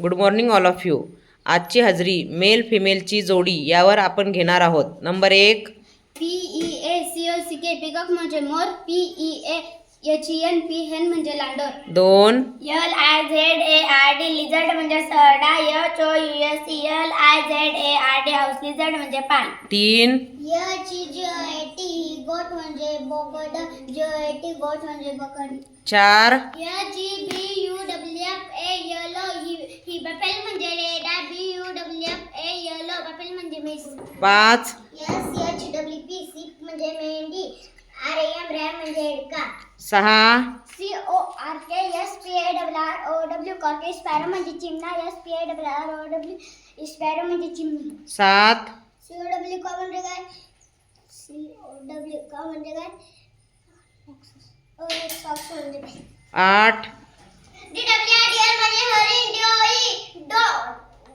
good morning all of you आजची हजरी mail फिमेलची जोडी यावर आपण घेणार आहोत नंबर एक P E A C O C K peacock म्हणजे मोर E A H N P hen म्हणजे लांडोर दोन L I Z A R D lizard म्हणजे सरडा H O U S L I Z A R D house lizard म्हणजे पान तीन H जे T goat म्हणजे बोकड जे टी गोट म्हणजे बकड चार एच बफेल म्हणजे red I B U W F A yellow buffalo म्हणजे मेस पाच S H W P C म्हणजे मेंढी आर एम रॅम म्हणजे हेडका सहा C O R K S P A W R O W cork sparrow म्हणजे चिमणा S P A W R O W sparrow म्हणजे चिमणी सात सी ओ डब्ल्यू का म्हणजे काय सी ओ डब्ल्यू का म्हणजे काय ओ एक्स ऑक्स म्हणजे आठ